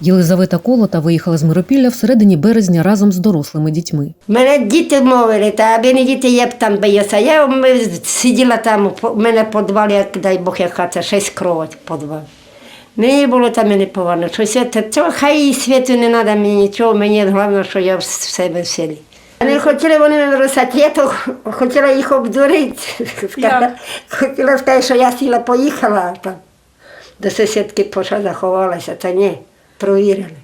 Єлизавета Колота виїхала з Миропілля в середині березня разом з дорослими дітьми. Мене діти мовили, та аби не діти, я б там боявся. Я ми сиділа там, у мене в підвалі, як дай Бог, як хата, шість кровать в підвалі. Мені було там не поважно, що свято, цього хай і світу не треба мені нічого, мені головне, що я в себе в селі. Не хотіли вони мене розсати, я то хотіла їх обдурити. Сказала- Хотіла сказати, що я сіла поїхала там. До сусідки пошла заховалася, та ні, провірили,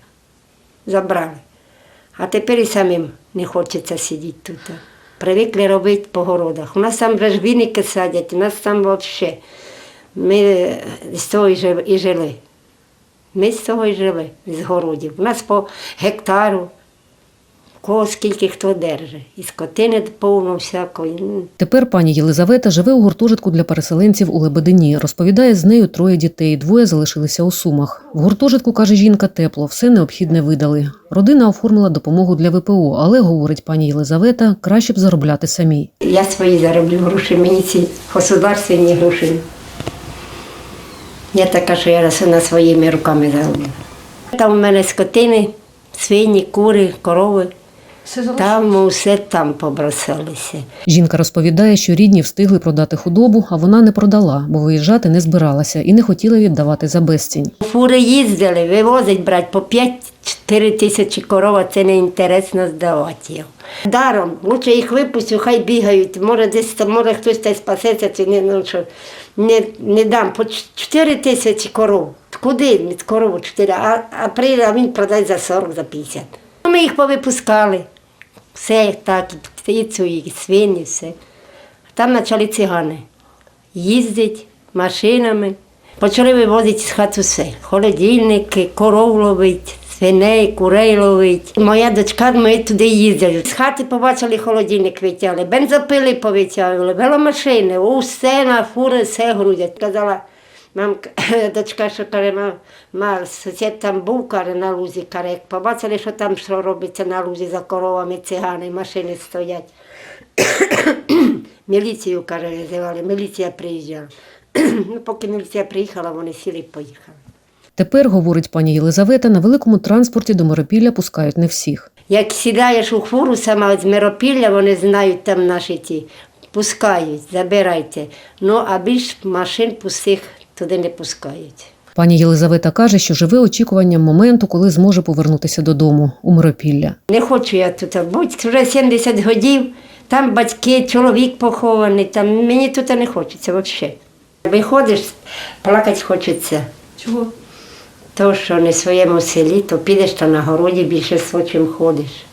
забрали. А тепер і самим не хочеться сидіти тут. Привикли робити по городах. У нас там вже садять, у нас там взагалі. Ми з того і жили. Ми з того і жили, з городів. У нас по гектару, кого скільки хто держить. І скотини повно всякої. Ну, Тепер пані Єлизавета живе у гуртожитку для переселенців у Лебедині. Розповідає, з нею троє дітей, двоє залишилися у Сумах. В гуртожитку, каже жінка, тепло, все необхідне видали. Родина оформила допомогу для ВПО, але, говорить пані Єлизавета, краще б заробляти самій. Я свої зароблю гроші, мені ці государственні гроші. Я така, що я все на своїми руками зароблю. Там у мене скотини, свині, кури, корови. Там усе там побросалися. Жінка розповідає, що рідні встигли продати худобу, а вона не продала, бо виїжджати не збиралася і не хотіла віддавати за безцінь. Фури їздили, вивозить брати по 5-4 тисячі коров, а це не інтересно здавати його. Даром, лучше їх випустю, хай бігають. Може, десь там, може хтось та й спасеться, чи не, ну, що, не, не дам. По 4 тисячі коров. Куди від корову 4? А, а а він продає за 40, за 50. Ну, Ми їх повипускали. Все так, і птицю, і свині, все. Там почали цигани їздять машинами. Почали вивозити з хату все. Холодильники, коров ловить, свиней, курей ловить. Моя дочка, ми туди їздили. З хати побачили холодильник витягли, бензопили повитягували, веломашини, усе на фури, все грудять. Казала, мам, дочка, що каже, ма, сусід там був, каже, на лузі, каже, як побачили, що там що робиться на лузі за коровами, цигани, машини стоять. Міліцію, каже, визивали, міліція приїжджала. ну, поки міліція приїхала, вони сіли і поїхали. Тепер, говорить пані Єлизавета, на великому транспорті до Миропілля пускають не всіх. Як сідаєш у фуру сама з Миропілля, вони знають там наші ті, пускають, забирайте. Ну, а більш машин пустих туди не пускають. Пані Єлизавета каже, що живе очікуванням моменту, коли зможе повернутися додому у Миропілля. Не хочу я тут бути, вже 70 годів, там батьки, чоловік похований, там мені тут не хочеться взагалі. Виходиш, плакати хочеться. Чого? То, що не в своєму селі, то підеш та на городі більше чим ходиш.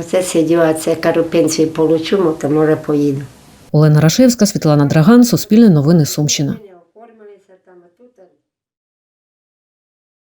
Оце ситуація, кажу, пенсію получу, то може поїду. Олена Рашевська, Світлана Драган, Суспільне новини Сумщина.